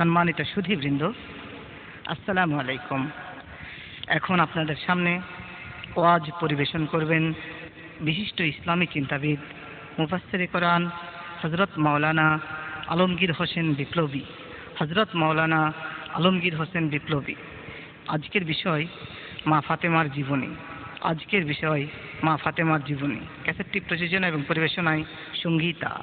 সম্মানিত সুধীবৃন্দ, আসসালামু আলাইকুম। এখন আপনাদের সামনে ওয়াজ পরিবেশন করবেন বিশিষ্ট ইসলামী চিন্তাবিদ, মুফাসসিরে কোরআন হজরত মাওলানা আলমগীর হোসেন বিপ্লবী। হজরত মাওলানা আলমগীর হোসেন বিপ্লবী। আজকের বিষয় মা ফাতেমার জীবনী। আজকের বিষয় মা ফাতেমার জীবনী। ক্যাসেটটি প্রযোজনা এবং পরিবেশনায় সঙ্গীতা।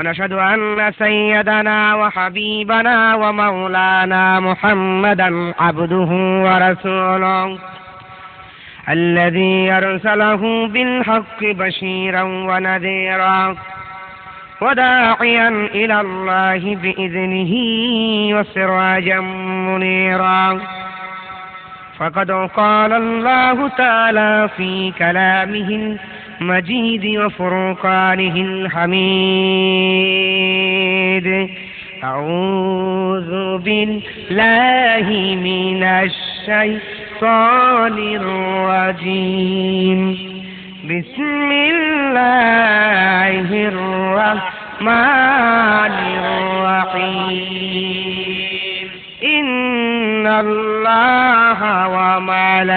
ونشهد أن سيدنا وحبيبنا ومولانا محمدا عبده ورسوله. الذي أرسله بالحق بشيرا ونذيرا وداعيا إلى الله بإذنه وسراجا منيرا. فقد قال الله تعالى في كلامه المجيد وفرقانه الحميد أعوذ بالله من الشيطان الرجيم. بسم الله الرحمن الرحيم. إن الله وملائكته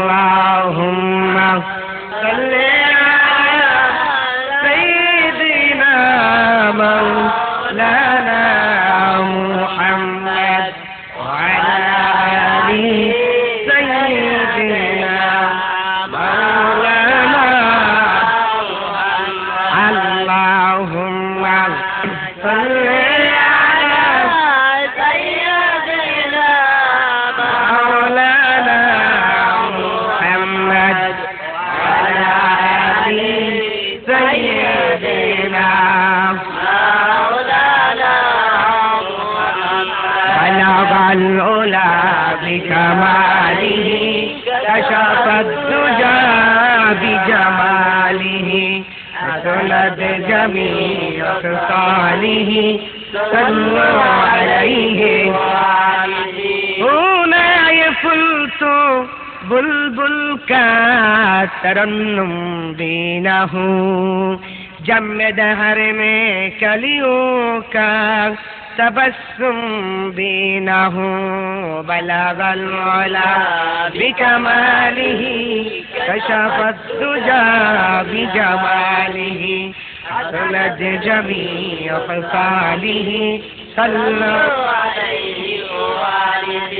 جماله كشف الدجى بجماله أسند جميع کا ترنم دینا ہوں جم دہر میں کلیوں کا تبسم دينه بلغ العلا بكماله كشف الدجى بجماله أخلد جميع خصاله صلى عليه وآله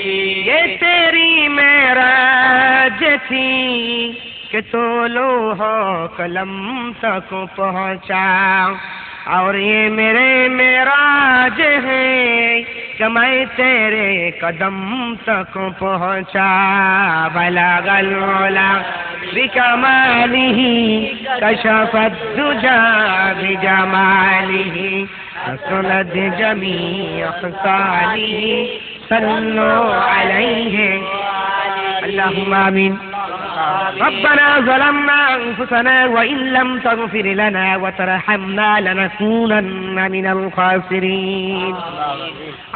یہ تیری معراج تھی کہ تو لوہ قلم تک پہنچا۔ اور یہ میرے میراج ہے کہ میں تیرے قدم تک پہنچا بلا گلولا، بکمالی، کشفت دجا، بجمالی، حسنت جمیع خصالی صلو علیہ۔ اللہم آمین۔ ربنا ظلمنا أنفسنا وإن لم تغفر لنا وترحمنا لنكونن من الخاسرين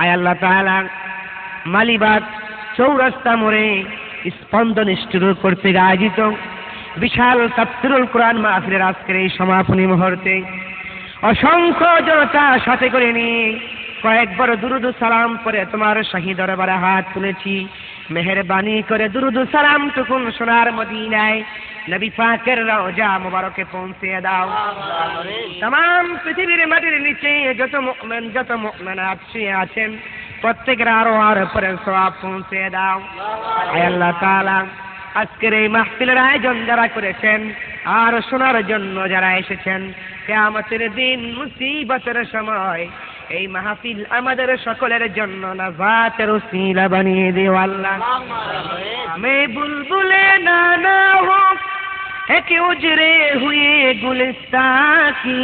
আয় আল্লাহ তাআলা মালিবাগ চৌরাস্তা মোড়ে স্পন্দন স্টুডিও কর্তৃক আয়োজিত বিশাল তাফসিরুল কোরআন মাহফিলের আজকের এই সমাপনী মুহূর্তে অসংখ্য জনতা সাথে করে নিয়ে কয়েকবার দুরুদ সালাম করে তোমার শাহী দরবারে হাত তুলেছি মেহরবানি করে দুরুদ সালাম টুকুন সোনার মদিনায়। নবী পাকের রওজা মুবারকে পৌঁছে দাও। তাম পৃথিবীর মাটির নিচে যত মুমিন, যত মুমিনাত শুয়ে আছেন, প্রত্যেকের আরও আর পরে সওয়াব পৌঁছে দাও। আল্লাহ তাআলা, আজকের এই মাহফিলের আয়োজন যারা করেছেন আর শোনার জন্য যারা এসেছেন, কেয়ামতের দিন মুসিবতের সময় এই মাহফিল আমাদের সকলের জন্য নাজাতের ওসিলা বানিয়ে দিও আল্লাহ। আমি বুলবুলে নানা হোক, একে উজরে হুয়ে গুলিস্তাকি।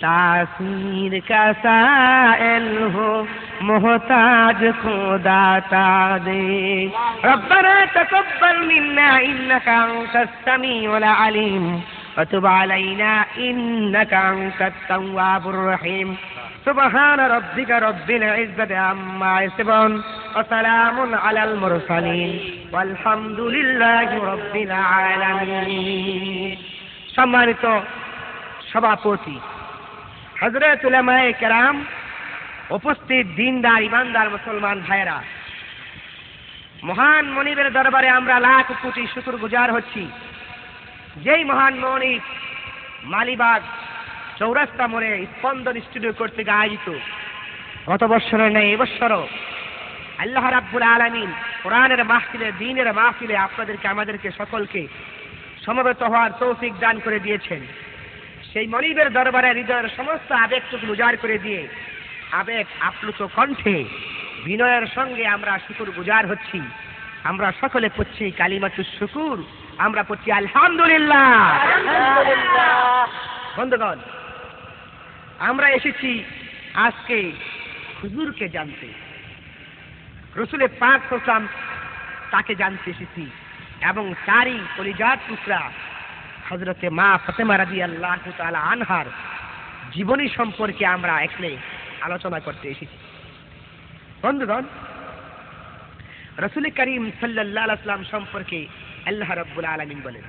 তাসির কা সাইল হো محتاج خدا تعدي রব্বানা তাকাব্বাল মিন্না, ইন্নাকা আনতাস সামিউল আলিম। وتب علينا إنك أنت التواب الرحيم سبحان ربك رب العزة عما يصفون وسلام على المرسلين والحمد لله رب العالمين সম্মানিত সভাপতি হজরত উলামায়ে কেরাম উপস্থিত দিনদার ইমানদার মুসলমান ভাইরা মহান মনিবের দরবারে আমরা লাখ কোটি শুকুর গুজার হচ্ছি যেই মহান মনিব মালিবাগ চৌরাস্তা মোড়ে স্পন্দন স্টুডিও কর্তৃক আয়োজিত। গত বৎসরের নেই এবছরও আল্লাহ রাব্বুল আলামিন কোরআনের মাহফিলে, দিনের মাহফিলে আপনাদেরকে, আমাদেরকে সকলকে সমবেত হওয়ার তৌফিক দান করে দিয়েছেন। সেই মনিবের দরবারে হৃদয়ের সমস্ত আবেগটুকু উজাড় করে দিয়ে আবেগ আপ্লুত কণ্ঠে বিনয়ের সঙ্গে আমরা শুকুর গুজার হচ্ছি। আমরা সকলে পড়ছি কালিমাতু শুকুর। আমরা পড়ছি আলহামদুলিল্লাহ। বন্ধুগণ আমরা এসেছি আজকে হুজুরকে জানতে। রসুলের পাক হোসাম তাকে জানতে এসেছি এবং তারই কলিজার টুকরা হজরতে মা ফতেমা রাজি আল্লাহ তালা আনহার জীবনী সম্পর্কে আমরা এখানে আলোচনা করতে এসেছি। বন্ধুগণ রসুল করিম সাল্লাহ আসলাম সম্পর্কে আল্লাহ রব্বুল আলমিন বলেন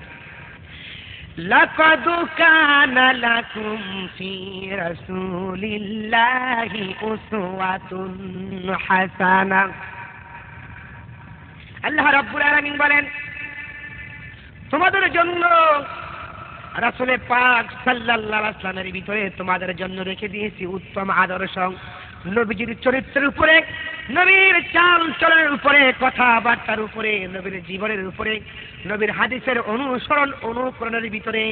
لقد كان لكم في رسول الله أسوة حسنة আল্লাহ রাব্বুল আলামিন বলেন তোমাদের জন্য রাসূলে পাক সাল্লাল্লাহু আলাইহি ওয়াসাল্লামের ভিতরে তোমাদের জন্য রেখে দিয়েছি উত্তম আদর্শ নবীজির চরিত্রের উপরে নবীর চাল চলের উপরে, কথাবার্তার উপরে, নবীর জীবনের উপরে, নবীর হাদিসের অনুসরণ, অনুকরণের ভিতরে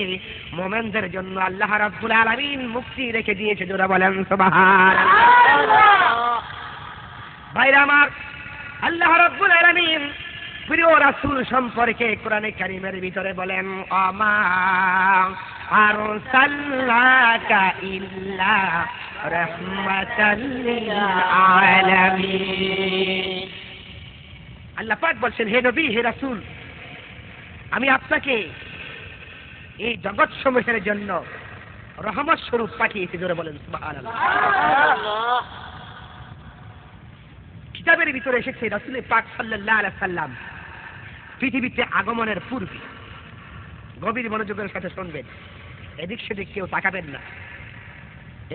মোমেনদের জন্য আল্লাহ রাব্বুল আলামিন মুক্তি রেখে দিয়েছে যারা বলেন ভাইরা আমার, আল্লাহ রাব্বুল আলামিন প্রিয় রাসূল সম্পর্কে কোরআনে কারিমের ভিতরে বলেন আমা আরসালনাকা ইল্লা রাহমাতাল লিল আলামিন। আল্লাহ পাক বলছেন হে নবী হে রাসুল আমি আপনাকে এই জগৎ সমূহের জন্য রহমত স্বরূপ পাঠিয়েছি জোরে বলেন কিতাবের ভিতরে এসেছে রাসুল পাক সাল্লাহ সাল্লাম পৃথিবীতে আগমনের পূর্বে গভীর মনোযোগের সাথে শুনবেন এদিক সেদিক কেউ তাকাবেন না।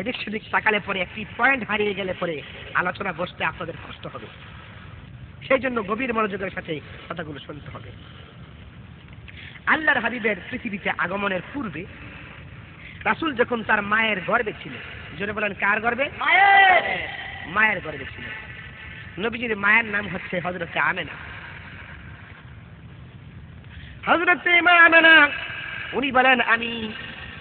এদিক সেদিক তাকালে পরে একটি পয়েন্ট হারিয়ে গেলে পরে আলোচনা বসতে আপনাদের কষ্ট হবে। সেই জন্য গভীর মনোযোগের সাথে কথাগুলো শুনতে হবে। আল্লাহর হাবিবের পৃথিবীতে আগমনের পূর্বে রাসূল যখন তার মায়ের গর্বে ছিল জোরে বলেন কার গর্বে? মায়ের! গর্বে ছিল নবীজির মায়ের নাম হচ্ছে হজরত আমেনা। হজরত আমেনা উনি বলেন আমি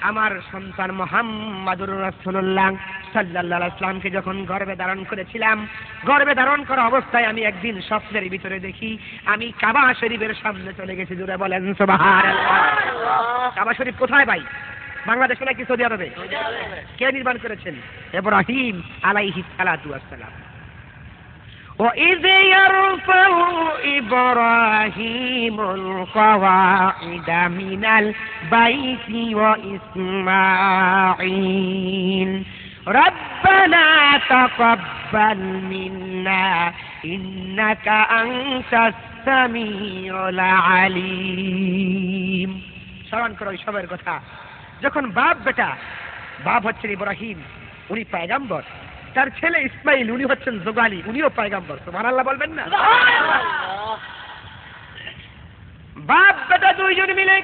আমার সন্তান মোহাম্মদুর রাসূলুল্লাহ। সাল্লাল্লাহু আলাইহি সাল্লামকে যখন গর্ভে ধারণ করেছিলাম গর্ভে ধারণ করা অবস্থায় আমি একদিন স্বপ্নের ভিতরে দেখি আমি কাবা শরীফের সামনে চলে গেছি জুড়ে বলেন সুবহানাল্লাহ কাবা শরীফ কোথায় ভাই বাংলাদেশে নাকি সৌদি আরবে কে নির্মাণ করেছেন ইব্রাহিম আলাইহিস সালাতু ওয়াসসালাম وإذ يرفع إبراهيم القواعد من البيت وإسماعيل ربنا تقبل منا إنك أنت السميع العليم স্মরণ করো সবের কথা যখন বাপ বেটা বাপ হচ্ছেন ইব্রাহিম উনি পায়গাম্বর তার ছেলে ইসমাইল উনি হচ্ছেন জোগালি উনিও পায়গাম্বর সুবহানাল্লাহ বলবেন না বাপ বেটা দুইজন মিলে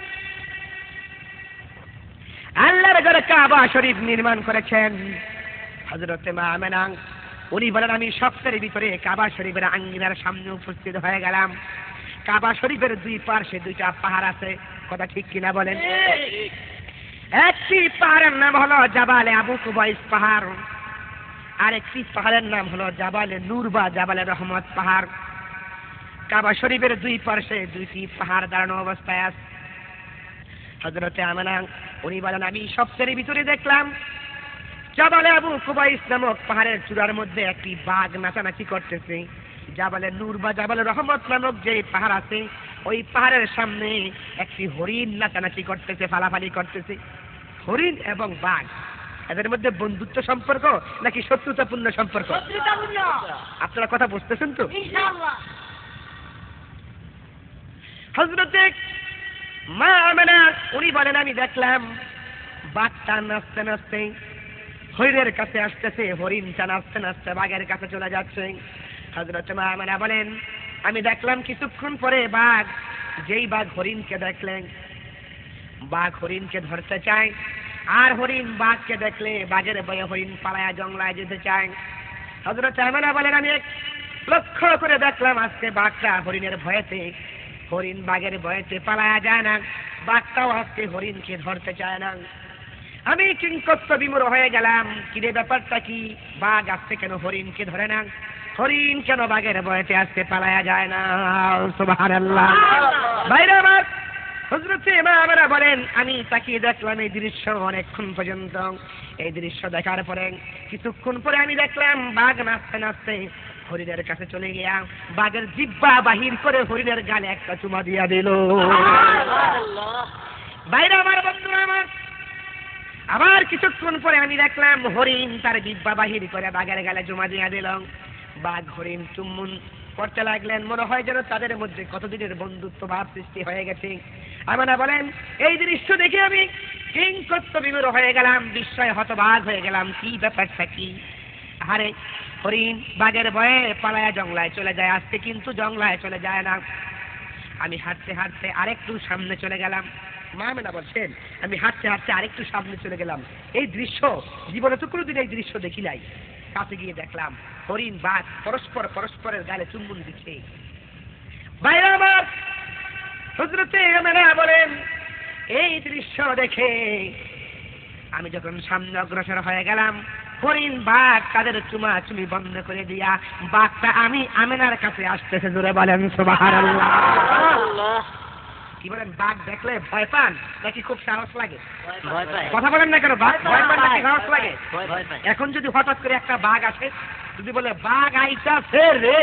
আল্লাহর ঘরে কাবা শরীফ নির্মাণ করেছেন। হজরতে মা আমেনা, উনি বলেন, আমি স্বপ্নের ভিতরে কাবা শরীফের আঙ্গিনার সামনে উপস্থিত হয়ে গেলাম। কাবা শরীফের দুই পার্শ্বে দুইটা পাহাড় আছে। কথা ঠিক কিনা বলেন? একটি পাহাড়ের নাম হলো জাবালে আবু কুবাইস পাহাড়। আর একটি পাহাড়ের নাম হলো জাবালে নূর বা জাবালে রহমত পাহাড়। কাবা শরীফের দুই পার্শ্বে দুইটি পাহাড় দাঁড়ানো অবস্থায় আছে। হজরতে আমেনা উনি বলেন আমি সবচেয়ে ভিতরে দেখলাম জাবালে আবু কুবাইস নামক পাহাড়ের চূড়ার মধ্যে একটি বাঘ নাচানাচি করতেছে। জাবালে নূর বা জাবালে রহমত নামক যে পাহাড় আছে ওই পাহাড়ের সামনে একটি হরিণ নাচানাচি করতেছে ফালাফালি করতেছে। হরিণ এবং বাঘ এদের মধ্যে বন্ধুত্ব সম্পর্ক নাকি শত্রুতাপূর্ণ সম্পর্ক? আপনারা কথা বুঝতেছেন তো? হজরতে মা আমেনা উনি বলেন, আমি দেখলাম বাঘটা নাচতে নাচতে হরিণের কাছে আসতেছে, হরিণটা নাচতে নাচতে বাঘের কাছে চলে যাচ্ছে। হজরত মা আমেনা বলেন, আমি দেখলাম কিছুক্ষণ পরে বাঘ, যেই বাঘ হরিণকে দেখলেন বাঘ হরিণকে ধরতে চায়, আর হরিণ বাঘকে দেখলে বাঘের বয়ে হরিণ পালায়া জংলায় যেতে চায়। হজরত আমেনা বলেন, আমি লক্ষ্য করে দেখলাম আজকে বাঘটা হরিণের ভয়েতে হরিণ বাঘের ভয়েতে পালায়া যায় না, বাঘটাও আজকে হরিণকে ধরতে চায় না। আমি কিংকর্ত বিমূর হয়ে গেলাম কিরে ব্যাপারটা কি? বাঘ আসছে কেন হরিণকে ধরে না? হরিণ কেন বাঘের বয়েতে আসতে পালায়া যায় না? বাইরে আমার হজরত ইমামরা বলেন, আমি তাকিয়ে দেখলাম এই দৃশ্য অনেকক্ষণ পর্যন্ত। এই দৃশ্য দেখার পরে, কিছুক্ষণ পরে আমি দেখলাম বাঘ নাচতে নাচতে হরিণের কাছে চলে গিয়া বাঘের জিব্বা বাহির করে হরিণের গালে একটা চুমা দিয়া দিল। বাইরে আমার বন্ধুরা আমার। আবার কিছুক্ষণ পরে আমি দেখলাম হরিণ তার জিব্বা বাহির করে বাঘের গালে চুমা দিয়া দিল। বাঘ, হরিণ চুম্বন করতে লাগলেন। মনে হয় যেন তাদের মধ্যে কতদিনের বন্ধুত্ব ভাব সৃষ্টি হয়ে গেছে। আমরা বলেন, এই দৃশ্য দেখে আমি কিংকর্ত বিমূর হয়ে গেলাম, বিস্ময় হতবাগ হয়ে গেলাম। কি ব্যাপারটা কি? আরে হরিণ বাঘের ভয়ে পালায়া জংলায় চলে যায়। আজকে কিন্তু জংলায় চলে যায় না। আমি হাঁটতে হাঁটতে আরেকটু সামনে চলে গেলাম। মা মেনা বলছেন, আমি হাঁটতে হাঁটতে আরেকটু সামনে চলে গেলাম। এই দৃশ্য, জীবনে তো কোনোদিন এই দৃশ্য দেখি নাই। কাছে গিয়ে দেখলাম, হরিণ, বাঘ পরস্পর পরস্পরের গালে চুম্বন দিচ্ছে। বাইরে আমার হজরতে বলেন, এই দৃশ্য দেখে আমি যখন সামনে অগ্রসর হয়ে গেলাম হরিণ বাঘ তাদের চুমা চুমি বন্ধ করে দিয়া বাঘটা আমি আমেনার কাছে আসতেছে জোরে বলেন কি বলেন বাঘ দেখলে ভয় পান নাকি খুব সাহস লাগে? কথা বলেন না কেন বাঘ ভয় পান নাকি সাহস লাগে? এখন যদি হঠাৎ করে একটা বাঘ আসে যদি বলে বাঘ আইতাছে রে।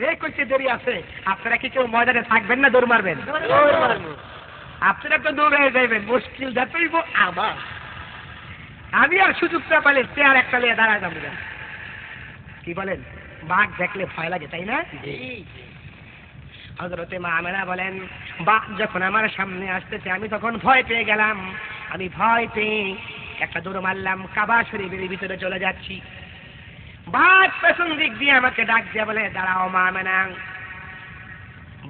রে কইতে দেরি আছে। আপনারা কি কেউ ময়দানে থাকবেন না দৌড় মারবেন? আপনারা তো দৌড়ে যাইবেন মুশকিল যাতেইব আমার আমি আর সুযোগটা পাইলে চেয়ার একটা নিয়ে দাঁড়ায় যাব। কি বলেন? বাঘ দেখলে ভয় লাগে তাই না? হজরতে মা আমেনা বলেন বাঘ যখন আমার সামনে আসতেছে আমি তখন ভয় পেয়ে গেলাম। আমি ভয় পেয়ে একটা দৌড় মারলাম কাবা শরীফের ভিতরে চলে যাচ্ছি। বাঘ পেছন দিক দিয়ে আমাকে ডাক দিয়ে বলে দাঁড়াও মা আমেনা।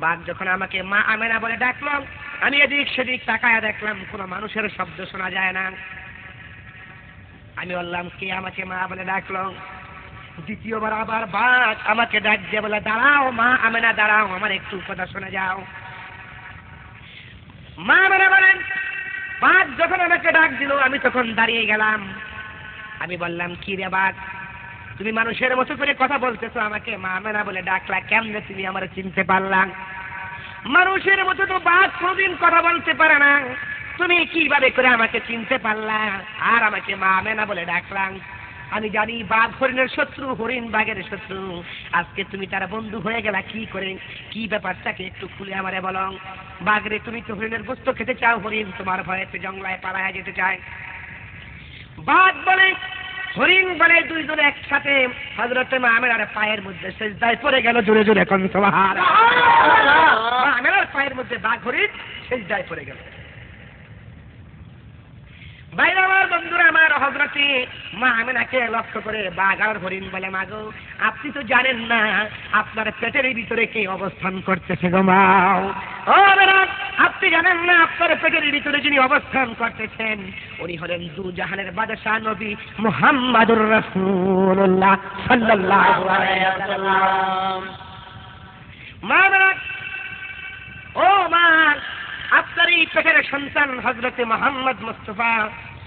বাঘ যখন আমাকে মা আমেনা বলে ডাকলাম আমি এদিক সেদিক তাকায়া দেখলাম কোনো মানুষের শব্দ শোনা যায় না। আমি বললাম, কে আমাকে মা বলে ডাকলো? দ্বিতীয়বার আবার বাঘ আমাকে ডাক দিয়ে বলে, দাঁড়াও মা আমি না দাঁড়াও, আমার একটু কথা শোনা যাও। মা আমেনা বলেন বাঘ যখন আমাকে ডাক দিল, আমি তখন দাঁড়িয়ে গেলাম। আমি বললাম, কি রে বাঘ তুমি মানুষের মতো করে কথা বলতেছো আমাকে, মা আমেনা বলে ডাকলা কেমনে তুমি আমার চিনতে পারলাম মানুষের মতো তো বাঘ কোনদিন কথা বলতে পারে না। তুমি কীভাবে করে আমাকে চিনতে পারলা? আর আমাকে মা আমেনা বলে ডাকলাম। আমি জানি বাঘ হরিণের শত্রু হরিণ বাঘের শত্রু। আজকে তুমি তার বন্ধু হয়ে গেলা কি করে? কি ব্যাপারটাকে একটু খুলে আমারে বলো। বাঘরে তুমি তো হরিণের গোস্ত খেতে চাও হরিণ তোমার ভয়েতে জঙ্গলায় পালায়া যেতে চায়। বাঘ বলে হরিণ বলে দুইজনে একসাথে হজরতে মা আমেরার পায়ের মধ্যে সেজদায় পড়ে গেল জোরে জোরে কোন সবার মা আমেরার পায়ের মধ্যে বাঘ হরিণ সেজদায় পড়ে গেল। বাইরে আমার বন্ধুরা আমার হজরতে মা আমেনাকে লক্ষ্য করে বাঘ আর হরিণ বলে মাগো আপনি তো জানেন না আপনার পেটের ভিতরে কে অবস্থান করতেছে গো মাও ও আপনি জানেন না আপনার পেটের ভিতরে যিনি অবস্থান করতেছেন, উনি হলেন দু জাহানের বাদশাহ নবী মুহাম্মাদুর রাসূলুল্লাহ সাল্লাল্লাহু আলাইহি মা ও মা আপনার এই পেটের সন্তান হজরতে মোহাম্মদ মুস্তফা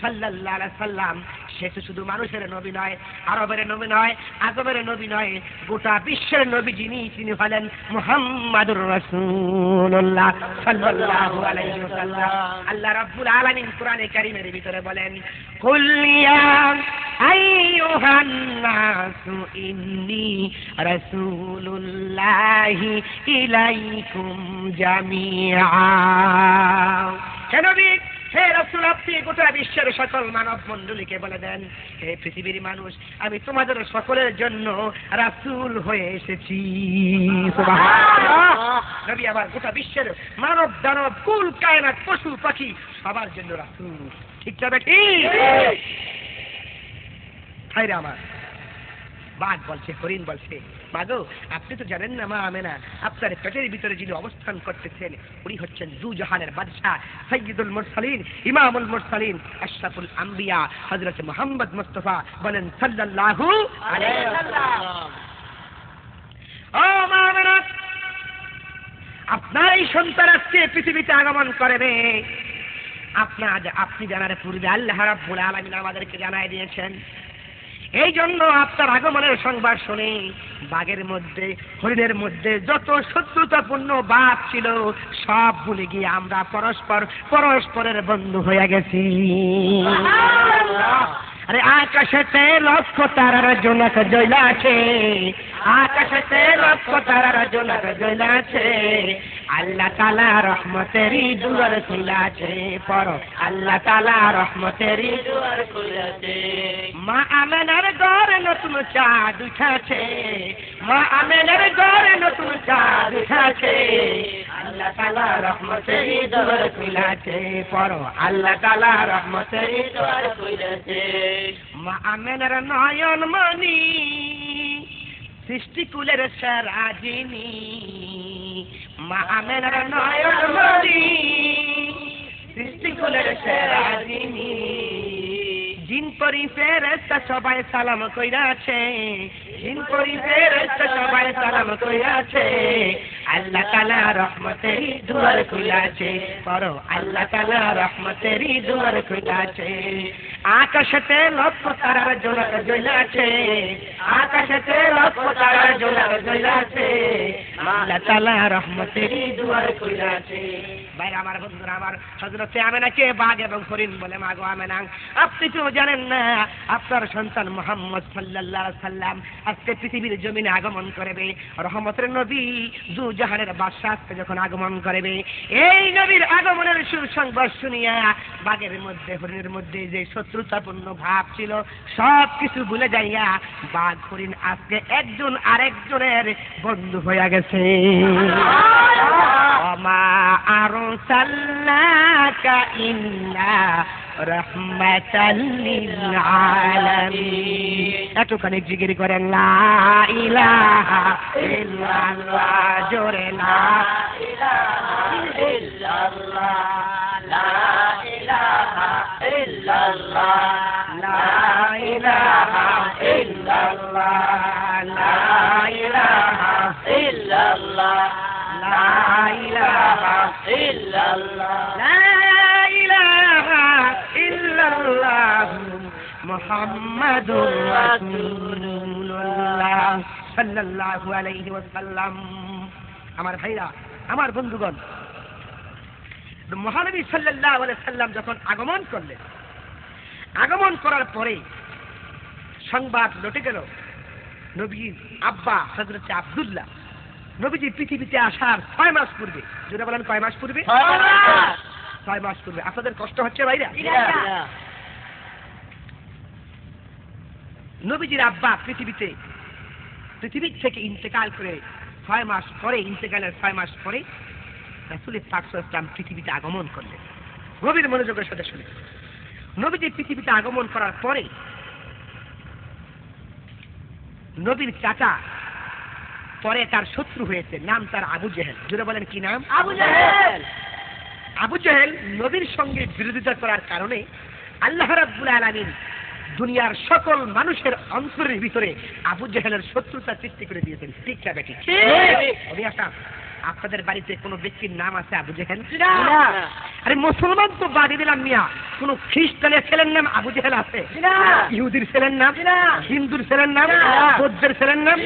আলাইহি সাল্লাম, সে তো শুধু মানুষের নবী নয়, আরবের নবী নয় আজবের নবী নয়, গোটা বিশ্বের নবী যিনি, তিনি হলেন মুহাম্মাদুর রাসূলুল্লাহ সাল্লাল্লাহু আলাইহি ওয়াসাল্লাম। আল্লাহ রাব্বুল আলামিন কোরআনে কারীমের ভিতরে বলেন, কুল ইয়া আইয়ুহান নাসু ইন্নী রাসূলুল্লাহি ইলাইকুম জামিআ। হে নবী হে রসুল আপনি গোটা বিশ্বের সকল মানব মণ্ডলীকে বলে দেন হে পৃথিবীর মানুষ আমি তোমাদের সকলের জন্য রাসূল হয়ে এসেছি। নবী আবার গোটা বিশ্বের মানব দানব কুল কায়নাত পশু পাখি সবার জন্য রাসূল। ঠিক তবে ঠিক। আমার। বাঘ বলছে হরিণ বলছে। মাগো আপনি তো জানেন না, মা আমেনা, আপনার পেটের ভিতরে যিনি অবস্থান করতেছেন, উনি হচ্ছেন দু জাহানের বাদশাহ সৈয়দুল মুরসালিন, ইমামুল মুরসালিন, আশরাফুল আম্বিয়া, হযরত মুহাম্মদ মুস্তাফা বলেন, সাল্লাল্লাহু আলাইহি ওয়াসাল্লাম। ও মা আপনার এই সন্তান আজকে পৃথিবীতে আগমন করবে আপনার, আপনি জানার পূর্বে আল্লাহ রাব্বুল আলামিন আমাদেরকে জানাই দিয়েছেন এই জন্য আপনার আগমনের সংবাদ শুনে। বাঘের মধ্যে, হরিণের মধ্যে যত শত্রুতাপূর্ণ বাঘ ছিল, সব ভুলে গিয়ে আমরা পরস্পর, পরস্পরের বন্ধু হয়ে গেছি। আরে আকাশেতে লক্ষ তারার জোনাক জয়লা আছে আকাশেতে লক্ষ তারার জোনাক জয়লা আছে আল্লাহ তালা রহমতেরই দুয়ার খোলা আছে পর আল্লাহ তালা রহমতেরই দুয়ার খোলা আছে মা আমেনার ঘরে নতুন চাঁদ উঠাছে। মা আমেনার ঘরে নতুন চাঁদ উঠাছে। আল্লাহ তালা রহমতেরই দুয়ার খোলা আছে পর আল্লাহ তালা রহমতেরই দুয়ার খোলা আছে মা আমেনার নয়ন মনি সৃষ্টিকুলের সারাজিনী মা নয়ন সৃষ্টিকুলের সারাজিনী। জিন পরি ফেরেস্তা সবাই সালাম কইরাছে জিন পরি ফেরেস্তা সবাই সালাম কইরাছে। আল্লাহ তাআলা রহমতেরই দুয়ার খুলাছে পড়ো আল্লাহ তাআলা রহমতেরই দুয়ার খুলাছে। আকাশেতে লক্ষ তারার জোনাক জ্বলাছে আকাশেতে লক্ষ তারার জোনাক জ্বলাছে আল্লাহ তাআলা রহমতেরই দুয়ার খুলাছে ভাই আমার বন্ধুরা, আমার হজরতে আমেনাকে বাঘ এবং হরিণ বলে মাগো আমেনা, আপনি তো জানেন না, আপনার সন্তান মোহাম্মদ সাল্লাল্লাহু আলাইহি সাল্লাম আজকে পৃথিবীর জমিনে আগমন করবে। রহমতের নবী দু জাহানের বাদশাহ যখন আগমন করবে। এই নবীর আগমনের সুসংবাদ শুনিয়া বাঘের মধ্যে, হরিণের মধ্যে যে শত্রুতাপূর্ণ ভাব ছিল সব কিছু ভুলে যাইয়া বাঘ, হরিণ আজকে একজন আরেকজনের বন্ধু হইয়া গেছে। মা আরও সাল্লাকা ইন্না এতখানি জিগির করেন জোরে না ইলাহা ইল্লাল্লাহ জোরে লা ইলাহা ইল্লাল্লাহ লা ইলাহা ইল্লাল্লাহ। লা ইলাহা ইল্লাল্লাহ। লা ইলাহা ইল্লাল্লাহ। লা ইলাহা ইল্লাল্লাহ। লা ইলাহা ইল্লাল্লাহ। মুহাম্মাদুর রাসূলুল্লাহ। সাল্লাল্লাহু আলাইহি ওয়াসাল্লাম। আমার ভাইরা, আমার বন্ধুগণ মহানবী আলাইহি সাল্লাম যখন আগমন করলেন আগমন করার পরে সংবাদ লটে গেল নবীর আব্বা হযরত আব্দুল্লাহ নবীজি পৃথিবীতে আসার ছয় মাস পূর্বে যদি বলেন কয় মাস পূর্বে? ছয় মাস পূর্বে। আপনাদের কষ্ট হচ্ছে ভাইরা? নবীজির আব্বা পৃথিবীতে পৃথিবীর থেকে ইন্তেকাল করে ছয় মাস পরে ইন্তেকালের ছয় মাস পরে রাসুলের পাকস ইসলাম পৃথিবীতে আগমন করলেন গভীর মনোযোগের সাথে শুনে। নবীজি পৃথিবীতে আগমন করার পরে নবীর চাচা পরে তার শত্রু হয়েছে নাম তার আবু জেহেল। জুড়ে বলেন কি নাম? আবু জাহেল। আবু জেহেল নবীর সঙ্গে বিরোধিতা করার কারণে আল্লাহ রাব্বুল আলামিন দুনিয়ার সকল মানুষের অন্তরের ভিতরে আবু জেহেলের শত্রুতা সৃষ্টি করে দিয়েছেন। ঠিক না বেটি অভিয়াসা আপনাদের বাড়িতে কোনো ব্যক্তির নাম আছে আবু জেহেল? আরে মুসলমান তো বাদে দিলাম মিয়া। কোন খ্রিস্টানের ছেলের নাম আবু জেহেল আছে। না। ইহুদির ছেলের নাম না। হিন্দুর ছেলের নাম না। বৌদ্ধের ছেলের নাম।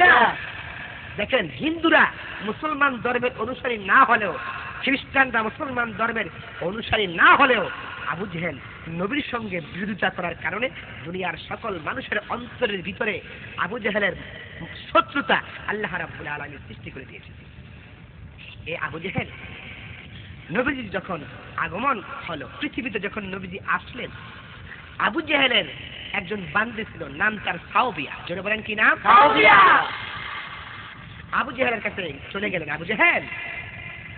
দেখেন হিন্দুরা মুসলমান ধর্মের অনুসারী না হলেও খ্রিস্টানরা মুসলমান ধর্মের অনুসারী না হলেও আবু জেহেল নবীর সঙ্গে বিরোধিতা করার কারণে দুনিয়ার সকল মানুষের অন্তরের ভিতরে আবু জেহেলের শত্রুতা আল্লাহ রাব্বুল আলামিন সৃষ্টি করে দিয়েছে এই আবু জেহেল। নবীজি যখন আগমন হলো পৃথিবীতে যখন নবীজি আসলেন আবু জেহেলের একজন বান্দে ছিল নাম তার সাওবিয়া। জোরে বলেন কি নাম? সাওবিয়া। আবু জেহেলের কাছে চলে গেলেন। আবু জেহেল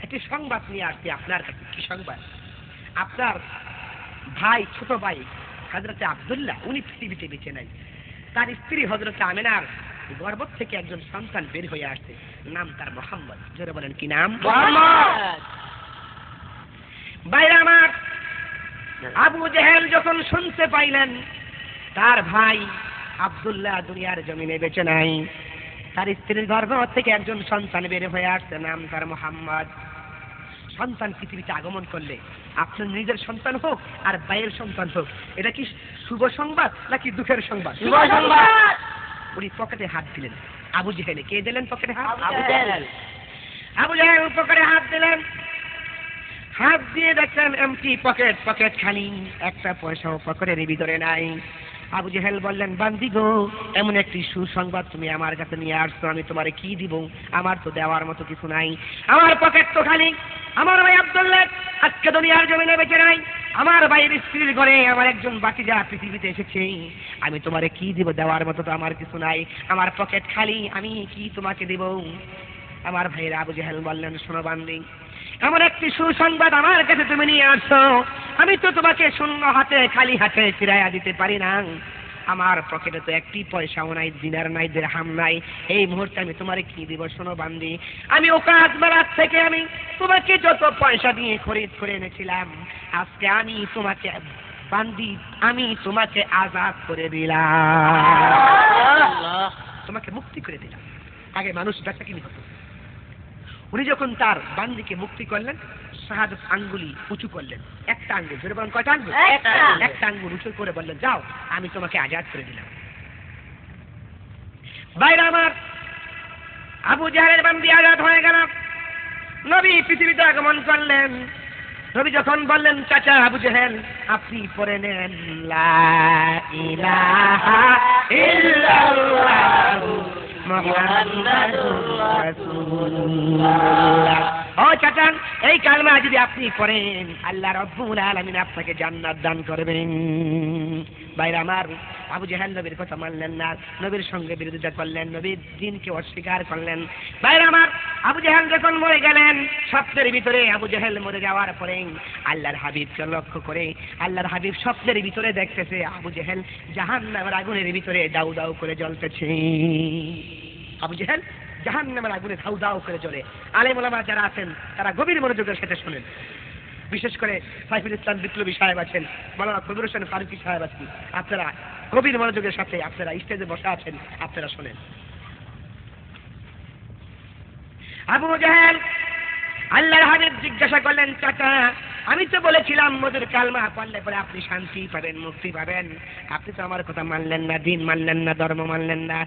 একটি সংবাদ নিয়ে আসছি আপনার কাছে। কি সংবাদ? আপনার ভাই ছোট ভাই হজরতে আবদুল্লাহ উনি পৃথিবীতে বেঁচে নাই। তার স্ত্রী হজরতে আমেনার গর্ভ থেকে একজন সন্তান বের হয়ে আসছে। নাম তার মোহাম্মদ। জোরে বলেন, কি নাম। বাইরে আমার আবু জেহেল যখন শুনতে পাইলেন, তার ভাই আবদুল্লাহ দুনিয়ার জমিনে বেঁচে নাই। তার স্ত্রীর গর্ভ থেকে একজন সন্তান বের হয়ে আসছে, নাম তার মোহাম্মদ। সন্তান পৃথিবীতে আগমন করলে আপনার নিজের সন্তান হোক আর বাইরের সন্তান হোক, এটা কি শুভ সংবাদ নাকি দুঃখের সংবাদ? শুভ সংবাদ। উনি পকেটে হাত দিলেন। আবু জেহেলে কে দিলেন পকেটে হাত? আবু জেহেল। আবু জেহেল পকেটে হাত দিলেন। হাত দিয়ে দেখলেন এমটি পকেট পকেট খালি। একটা পয়সাও পকেটের ভিতরে নাই। আবু জেহেল বললেন, বান্দি গো, এমন একটি সুসংবাদ তুমি আমার কাছে নিয়ে আসছো, আমি তোমারে কি দিব? আমার তো দেওয়ার মতো কিছু নাই। আমার পকেট তো খালি। আমার ভাই আব্দুল্লাহ, আজকে দুনিয়ার জমিনে বেঁচে নাই। আমার ভাইয়ের স্ত্রীর ঘরে আমার একজন বাকি যা পৃথিবীতে এসেছে। আমি তোমারে কি দিব? দেওয়ার মতো তো আমার কিছু নাই। আমার পকেট খালি, আমি কি তোমাকে দিব? আমার ভাইয়ের আবু জাহেল বললেন, শোনো বান্দি এমন একটি সুসংবাদ আমার কাছে তুমি নিয়ে আসছো আমি তো তোমাকে শূন্য হাতে খালি হাতে ফিরাইয়া দিতে পারি না। আমার পকেটে তো একটি পয়সাও নাই দিনার নাই হাম নাই। এই মুহূর্তে আমি তোমারে কি দিব শোনো বান্দি? আমি ওকাজ বেড়ার থেকে আমি তোমাকে যত পয়সা দিয়ে খরিদ করে এনেছিলাম আজকে আমি তোমাকে বান্দি আমি তোমাকে আজাদ করে দিলাম। তোমাকে মুক্তি করে দিলাম। আগে মানুষ বেচা কিনি হতো। উনি যখন তার বান্দিকে মুক্তি করলেন শাহাদত আঙ্গুলি উঁচু করলেন। একটা আঙ্গুল ধরে বলেন কয়টা আঙ্গুল? একটা। আঙ্গুল উঁচু করে বললেন যাও আমি তোমাকে আজাদ করে দিলাম। বাইরে আমার আবু জাহের বান্দি আজাদ হয়ে গেল। নবী পৃথিবীতে আগমন করলেন। নবী যখন বললেন চাচা আবু জেহেল আপনি পরে নেন লা ইলাহা ইল্লাল্লাহু মুহাম্মাদুর রাসূলুল্লাহ ও এই কালমা যদি আপনি পড়েন, আল্লাহ রব্বুল আলামিন আপনাকে জান্নাত দান করবেন। বাইরে আমার, আবু জেহেল নবীর কথা মানলেন না, নবীর সঙ্গে বিরোধিতা করলেন, নবীর দিনকে অস্বীকার করলেন। বাইরে আমার, আবু জেহেল যখন মরে গেলেন, স্বপ্নের ভিতরে আবু জেহেল মরে যাওয়ার পরে আল্লাহর হাবিবকে লক্ষ্য করে, আল্লাহর হাবিব স্বপ্নের ভিতরে দেখতেছে, আবু জেহেল জাহান নামের আগুনের ভিতরে দাউ দাউ করে জ্বলতেছে। আবু জেহেল জাহান নামের আগুনে ধাউ দাউ করে জ্বলে। আলেম ওলামা যারা আছেন, তারা গভীর মনোযোগের সাথে শোনেন। বিশেষ করে সাইফুল ইসলাম বিপ্লবী সাহেব আছেন মালানা কবির হোসেন ফারুকি সাহেব আছেন। আপনারা গভীর মনোযোগের সাথে আপনারা স্টেজে বসে আছেন, আপনারা শোনেন। আবু জাহেল, আল্লাহর হাবিব জিজ্ঞাসা করলেন, চাচা, আমি তো বলেছিলাম মধুর কালমা পড়লে পরে আপনি শান্তি পাবেন, মুক্তি পাবেন। আপনি তো আমার কথা মানলেন না, দিন মানলেন না, ধর্ম মানলেন না।